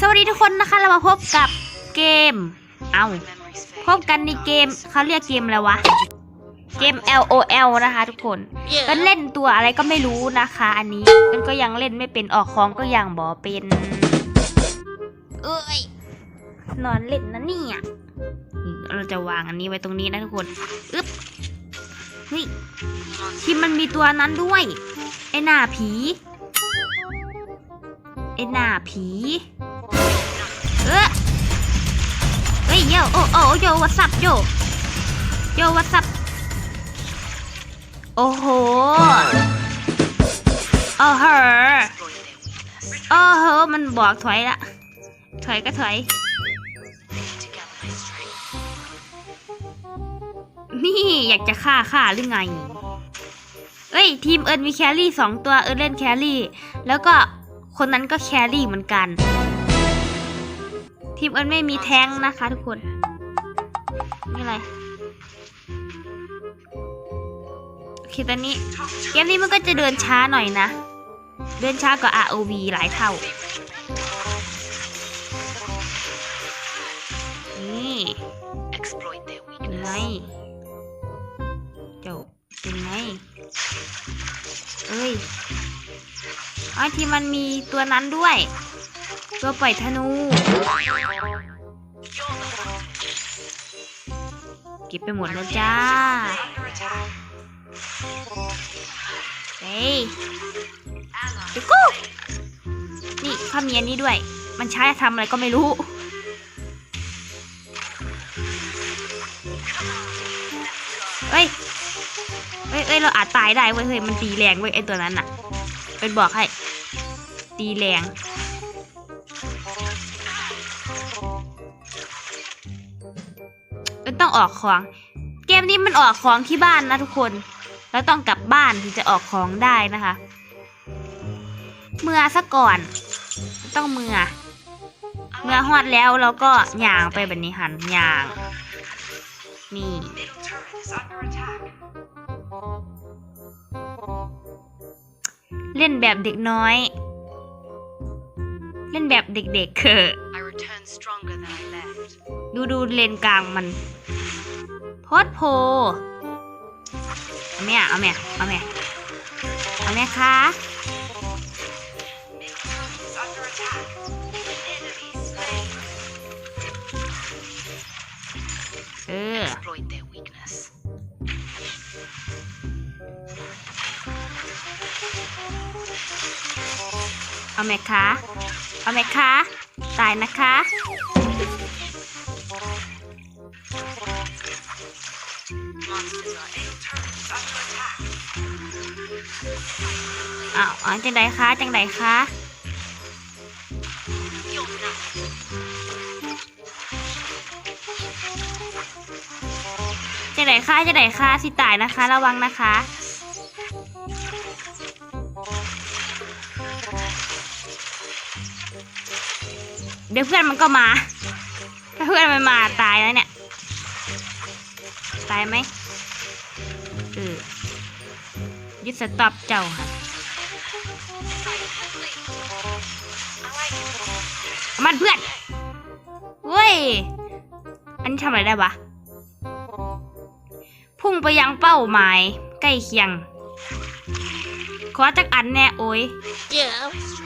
สวัสดีทุกคนนะคะ เรามาพบกับเกม เอาพบกันในเกมเขาเรียกเกมอะไรวะ เกม LOL นะคะทุกคนก็เล่นตัวอะไรก็ไม่รู้นะคะ อันนี้มันก็ยังเล่นไม่เป็นออกของก็ยังบอเป็นเอ้ยนอนเล่นนะเนี่ยนี่เราจะวางอันนี้ไว้ตรงนี้นะทุกคนอึ๊บเฮ้ยที่มันมีตัวนั้นด้วย ไอ้หน้าผี ไอ้หน้าผี เออเฮ้ยโยโอ้โอ้โยวัสับโยโยวัสับโอ้โหโอ้โหโอ้โหมันบอกถอยละ ถอยก็ถอย นี่อยากจะฆ่าฆ่าหรือไงเอ้ย ทีมเอิญมีแครี่สองตัวเอิญเล่นแครี่ แล้วก็ คนนั้นก็แครี่เหมือนกัน ทีมเอิญไม่มีแท้งนะคะทุกคน นี่อะไรโอเคตอนนี้ เกมนี้มันก็จะเดินช้าหน่อยนะ เดินช้ากว่า ROV หลายเท่า ที่มันมีตัวนั้นด้วย ตัวปล่อยธนู เก็บไปหมดแล้วจ้าเฮ้ยเดี๋ยวกูนี่ข้ามีอันนี้ด้วย มันใช้ทำอะไรก็ไม่รู้เอ้ยเอ้ย เราอาจตายได้เว้ย เฮ้ย มันตีแรงเว้ยไอตัวนั้นน่ะเป็นบอกให้ ตีแรงมันต้องออกของ เกมนี้มันออกของที่บ้านนะทุกคน แล้วต้องกลับบ้านถึงจะออกของได้นะคะ เมื่อซะก่อน ต้องเมื่อ เมื่อฮอดแล้วเราก็ย่างไปแบบนี้หันย่าง นี่เล่นแบบเด็กน้อย เล่นแบบเด็กๆคือ I return stronger than I left. ดูดูเลนกลางมันโพดโพเอาแม่เอาแม่เอาแม่เอาแม่คะเออ Exploit their weakness. เอาแม่คะ เอาแม่คะ ตายนะคะ อ้าวอ๋อจังใดคะ จังใดคะจังใดคะจังใดคะสิตายนะคะ ระวังนะคะ ดี๋ยวเพื่อนมันก็มา ถ้าเพื่อนมันมาตายแล้วเนี่ย ตายไหมเออยึดสต็อปเจ้าค่ะมันเพื่อนเว้ย อันนี้ทำอะไรได้วะ พุ่งไปยังเป้าหมาย ใกล้เคียง ขอจักอันแน่โอ้ย Yeah.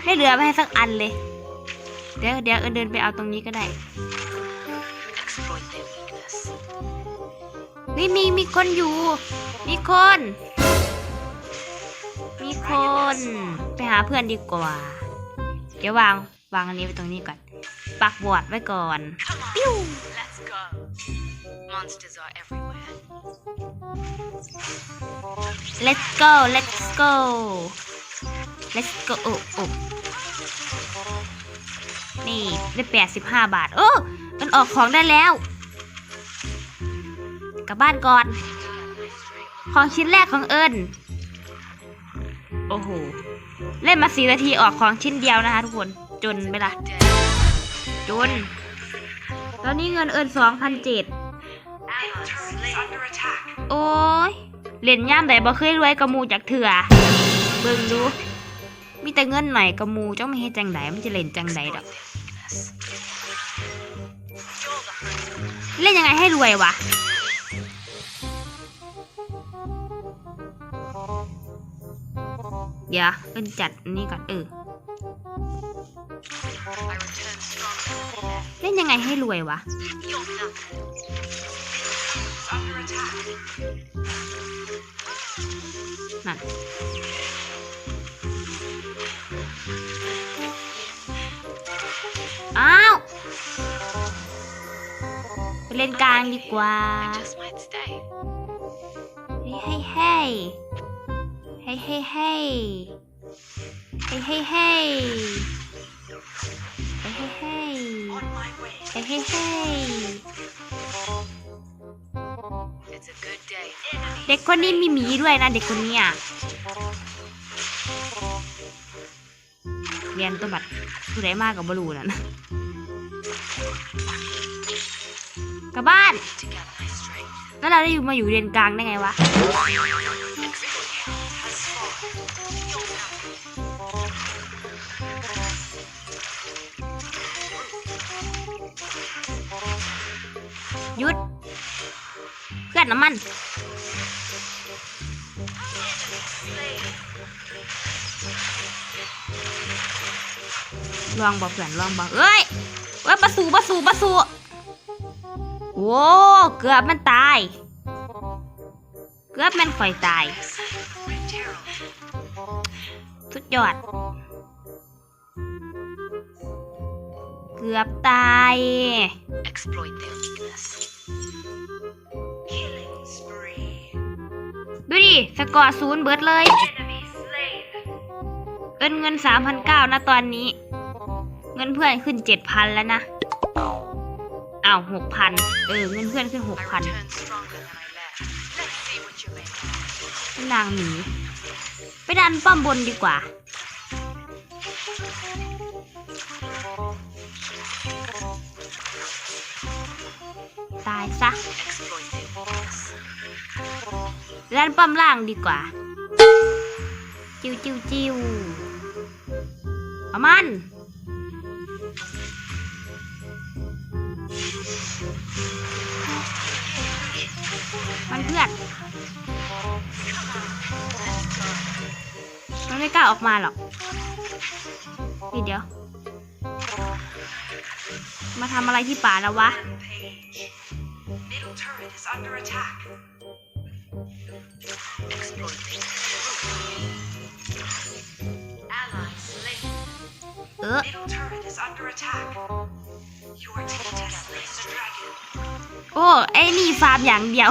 ไม่เหลือไปให้สักอันเลย เดี๋ยวเดี๋ยวเออเดินไปเอาตรงนี้ก็ได้ Exploit their weakness. เฮ้ยมีมีคนอยู่ มีคน มีคน ไปหาเพื่อนดีกว่า เดี๋ยววางวางอันนี้ไว้ตรงนี้ก่อน ปักบอร์ดไว้ก่อน Come on. Let's go. Monsters are everywhere. let's go let's go let's go โอ้โอ้ นี่ได้แปดสิบห้าบาท โอ้ มันออกของได้แล้ว กลับบ้านก่อน ของชิ้นแรกของเอิญโอ้โห เล่นมาสี่นาทีออกของชิ้นเดียวนะคะทุกคน จนไปละจน ตอนนี้เงินเอิญสองพันเจ็ดโอ้ยเล่นย่ามแต่บ่เคยรวยกระมูจากเถื่อ เบิ่งดู มีแต่เงินหน่อยกระมูเจ้าไม่เฮ็ดจังไดมันจะเล่นจังไดดอก เล่นยังไงให้รวยวะเดี๋ยวเอินจัดนนี้ก่อนเออเล่นยังไงให้รวยวะ ไปเล่นกลางดีกว่า I just might stay. เฮ้ยเฮ้ยเฮ้ยเฮ้ยเฮ้ยเฮ้ยเฮ้ยเฮ้ยเฮ้ยเฮ้ยเฮ้ย On my way. เฮ้ยเฮ้ยเฮ้ย It's a good day. เด็กคนนี้มีหมีด้วยนะเด็กคนนี้อะเรียนตัวบัตรผู้ใดมากกับบรูนั่น กลับบ้าน แล้วเราได้อยู่มาอยู่เรียนกลางได้ไงวะ หยุด เพื่อนน้ำมันลองบอกเพื่อนลองบอกเอ้ยเอ้ยปะสูปะสูปะสู ว้เกือบมันตาย เกือบมันข่อยตาย Gerald. สุดยอด เกือบตาย Exploit their weakness. Killing spree. ดูดิ สกอร์ศูนย์เบิร์ดเลย Enemy slain. เอินเงินสามพันเก้านะตอนนี้ เงินเพื่อนขึ้นเจ็ดพันแล้วนะ อ้าวหกพันเออเงินเพื่อนขึ้นหกพันนางหมีไปดันป้อมบนดีกว่า ตายซะดันป้อมล่างดีกว่า จิวจิวจิวเอามันมัาออกมาหรอกนี่เดี๋ยว มาทำอะไรที่ป่าแล้ววะ เออโอ้ ไอ้นี่ฟาร์มอย่างเดียว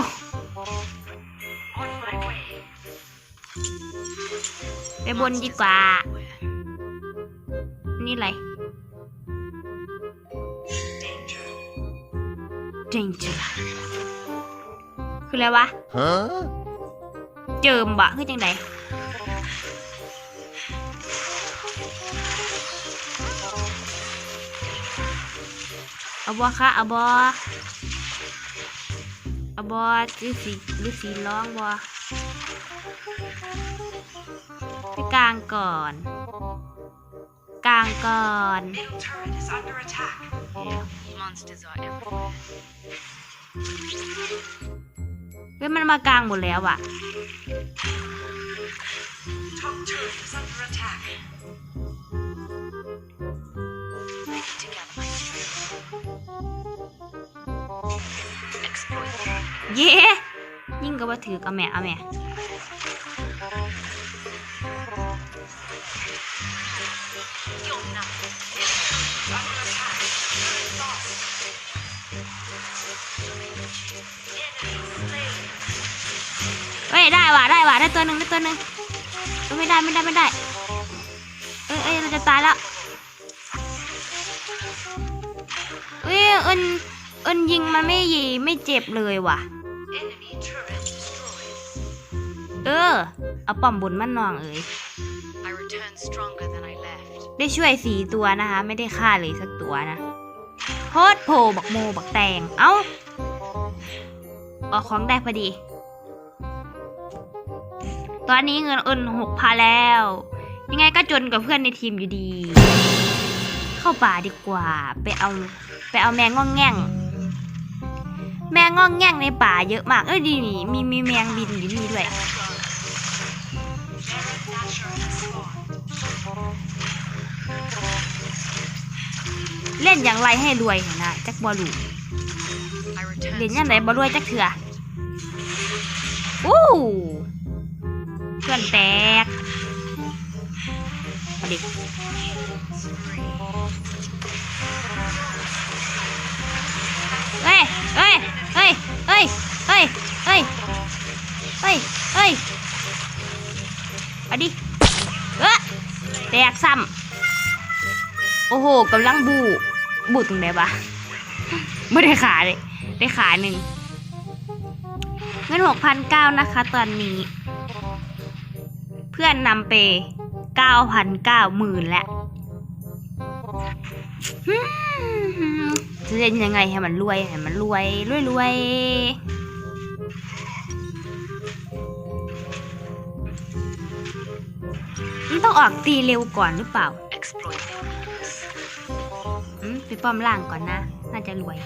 บนดีกว่า นี่อะไร Danger. คืออะไรวะเจิมบะคือจังไดเอาบอคะเอาบอเอาบอหรือสีหรือสีร้องบอ กลางก่อน กลางก่อน Middle turret is under attack. Monsters are everywhere. เฮ้ยมันมากลางหมดแล้วอะ Top turret is under attack. Together my strength. Exploit them. เย้ยิ่งก็ว่าถือเอาแม่เอาแม่ ได้ว่ะได้ว่ะได้ตัวหนึ่งได้ตัวหนึ่งเอ้ยไม่ได้ไม่ได้ไม่ได้ เอ้ยเอ้ยเราจะตายแล้วเอ้ยเอินเอินยิงมันไม่ยีไม่เจ็บเลยว่ะ เออ เอาป้อมบนมันนองเอ้ยได้ช่วยสี่ตัวนะคะ ไม่ได้ฆ่าเลยสักตัวนะโคตรโผบักโมบักแตง เอ้าออกของได้พอดี ตอนนี้เงินเอินหกพันแล้ว ยังไงก็จนกับเพื่อนในทีมอยู่ดี เข้าป่าดีกว่า ไปเอาไปเอาแมงง่องแง่ง แมงง่องแง่งในป่าเยอะมากเอ้ยดีนี่มีมีแมงบินอยู่นี่ด้วยเล่นอย่างไรให้รวยนะจักบอลูเล่นอย่างไรบอรวยจักเถื่ออู้ พื่อนแตกเอาดิเฮ้ยเฮ้ยเฮ้ยเฮ้ยเฮ้ยเฮ้ยเฮ้ยเฮ้ยเอาดิเอ้อแตกซ้ำโอ้โหกำลังบูบูตรงไหนวะไม่ได้ขาเลย ได้ขาหนึ่งเงินหกพันเก้านะคะตอนนี้ เพื่อนนำไปเก้าพันเก้าหมื่นแล้วฮึ่มจะเล่นยังไงให้มันรวยให้มันรวยรวยรวยมันต้องออกตีเร็วก่อนหรือเปล่า exploit their weakness. อืมไปป้อมล่างก่อนนะ น่าจะรวย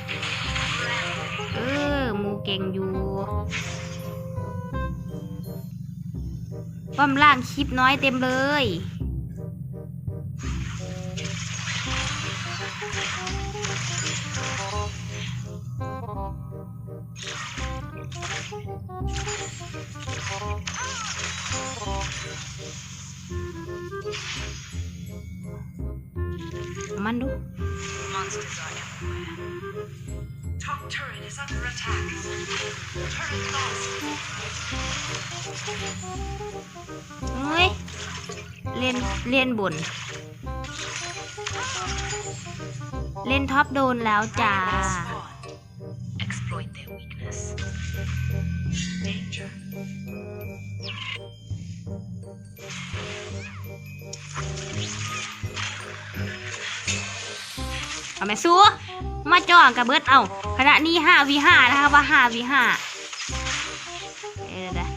เออมูเก่งอยู่ ป้อมล่างคลิปน้อยเต็มเลย turret is under attack. Turret lost. เฮ้ย เล่น เล่นบน เล่นท็อปโดนแล้วจ้า Spawned. Exploit their weakness. Danger. เอาแม่สู้ มาจ่องกับเบิร์ดเอาขณะนี้ห้าวีห้านะคะว่าห้าวีห้าเออเดี๋ยว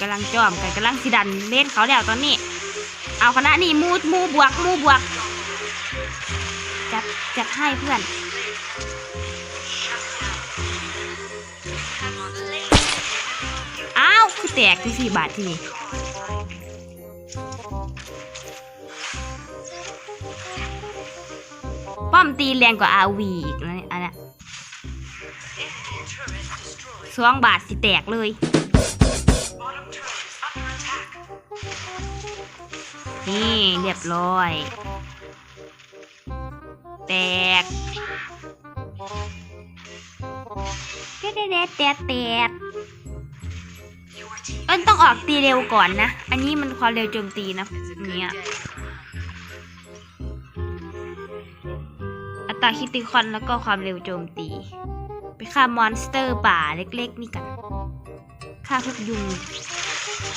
กำลังจอมกันกำลังสิดันเล่นเขาแล้วตอนนี้ เอาคณะนี้มูมูบวกมูบวกจัดจัดให้เพื่อนอ้าวคือแตกที่สี่บาทที่นี่ มตีแรงกว่าอาวีอีกนะเนี่ยอันนี้สองบาทสิแตกเลย นี่เรียบร้อย แตกเด็ดเด็ดแตกแตกเอ้นต้องออกตีเร็วก่อนนะ อันนี้มันความเร็วโจมตีนะเนี่ย ตราคิติคอนแล้วก็ความเร็วโจมตี ไปฆ่ามอนสเตอร์ป่าเล็กๆ นี่กันฆ่าพวกยุง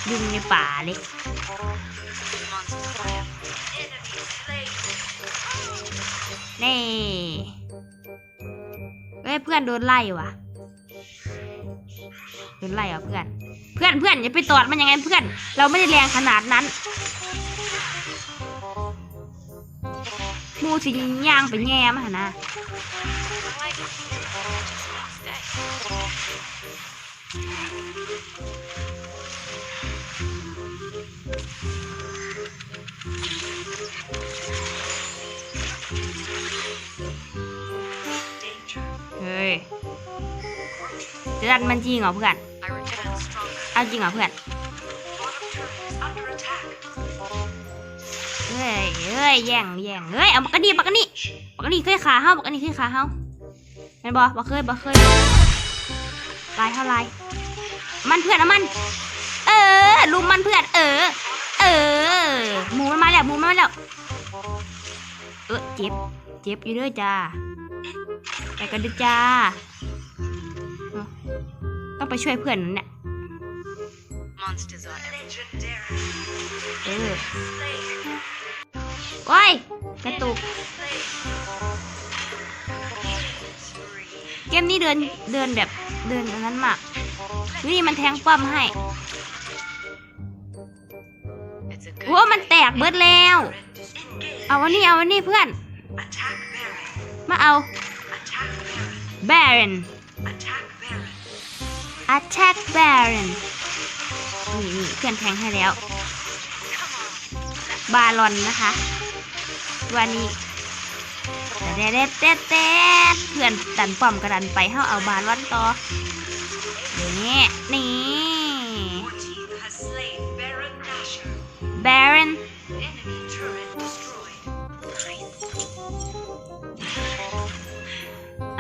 ยุงในป่าเล็ก นี่เฮ้ยเพื่อนโดนไล่ว่ะโดนไล่ว่ะเพื่อน เพื่อนเพื่อนอย่าไปตอดมันยังไงเพื่อน เราไม่ได้แรงขนาดนั้น มูสิย่างไปแง่มาหนนะ Danger. เฮ้ยจะดันมันจริงเหรอเพื่อน เอาจริงเหรอเพื่อน ยเฮ้ยแย่งแย่งเฮ้ยเอาบักกะดีบักกะนี่บักกะนี่เคยขาเฮาบักกะนี่เคยขาเฮาเห็นบ่บ่เคยบ่เคยลายเท่าไรมันเพื่อนเอามัน เออลุมมันเพื่อน เออ เออหมูมันมาแล้วหมูมันมาแล้วเออเจ็บเจ็บอยู่เด้วยจ้าไปกันด้วยจ้าเอาต้องไปช่วยเพื่อนนั่นเนี่ย Monsters are legendary. เออ Slain. โอ้ยกระตุก เกมนี้เดินเดินแบบเดินอันนั้นมากนี่มันแทงป้อมให้แตกเบิดแล้ว เอาวันนี้เอาวันนี้เพื่อน มาเอา Attack Baron. Baron Attack Baron. นี่นี่เพื่อนแทงให้แล้ว บาลอนนะคะ วันนี้เด็ดเด็ดเด็ดเด็ดเพื่อนดันป้อมกระดันไปเฮาเอาบาลอนต่อนี่นี่ Your team has slain Baron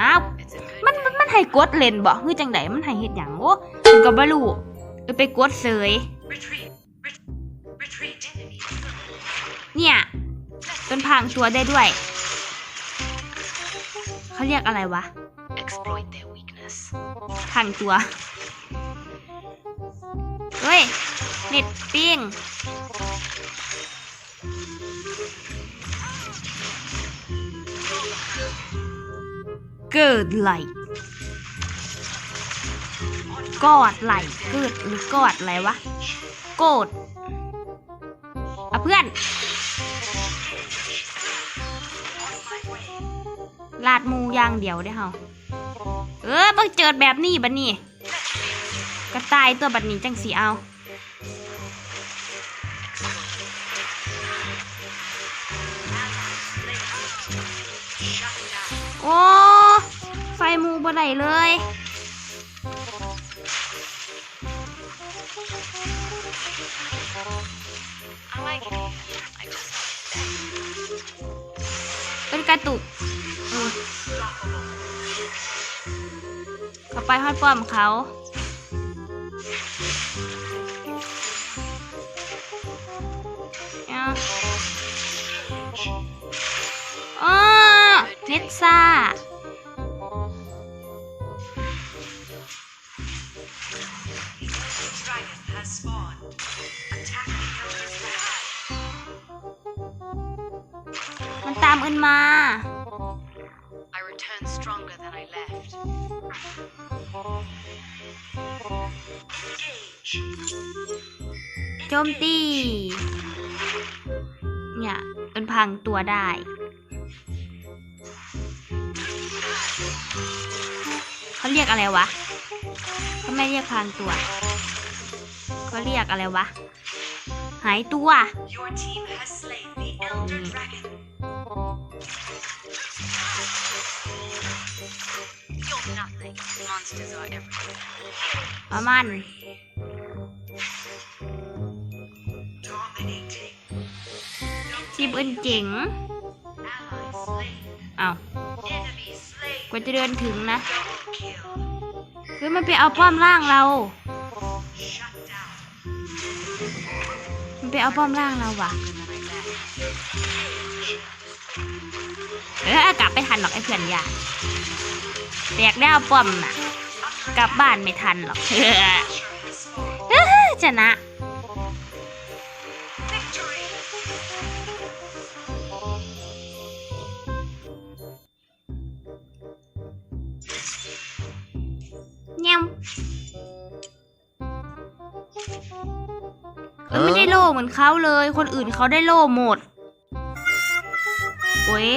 อ้าวมันมันมันให้กดเล่นบ่คือจังไดมันให้เฮ็ดหยังโอ้ก็บ่รู้ไปกดเสย นพรางตัวได้ด้วย เขาเรียกอะไรวะ Exploit their weakness. พรางตัวเฮ้ยเน็ตปิ้งเกิดไหลกอดไหลเกิดหรือกอดอะไรวะ โกดอะเพื่อน ลาดหมูย่างเดียวได้อเฮาเออบังเจิดแบบนี้บัดนี้กระต่ายตัวบัดนี้จังสีเอาโอ้ไฟมูบ่ได้เลย เป็นกระตุก ไปฮอดป้อมเขา อ๋อเน็ตซ่ามันตามเอินมา I. โจมตี เนี่ยเป็นพังตัวได้ เขาเรียกอะไรวะ เขาไม่เรียกพังตัว เขาเรียกอะไรวะ หายตัว nothing. Monsters are everywhere. ประมาณ Dominating. ทีมอื่นเจ๋ง Ally slain. เอา Enemy slain. กว่าจะเดินถึงนะ Double kill. คือมันไปเอาป้อมล่างเรา Shut down. มันไปเอาป้อมล่างเราว่ะ เออกลับไปทันหรอกไอ้เพื่อนยา แตกได้เอาป้อมน่ะ กลับบ้านไม่ทันหรอก Asher has spawned. ชนะ Victory. เงี้ยเอ้ยไม่ได้โล่เหมือนเขาเลย คนอื่นเขาได้โล่หมด โอ้ย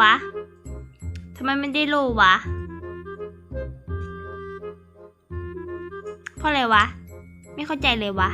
วะทำไมไม่ได้โลวะ เพราะอะไรวะ ไม่เข้าใจเลยวะ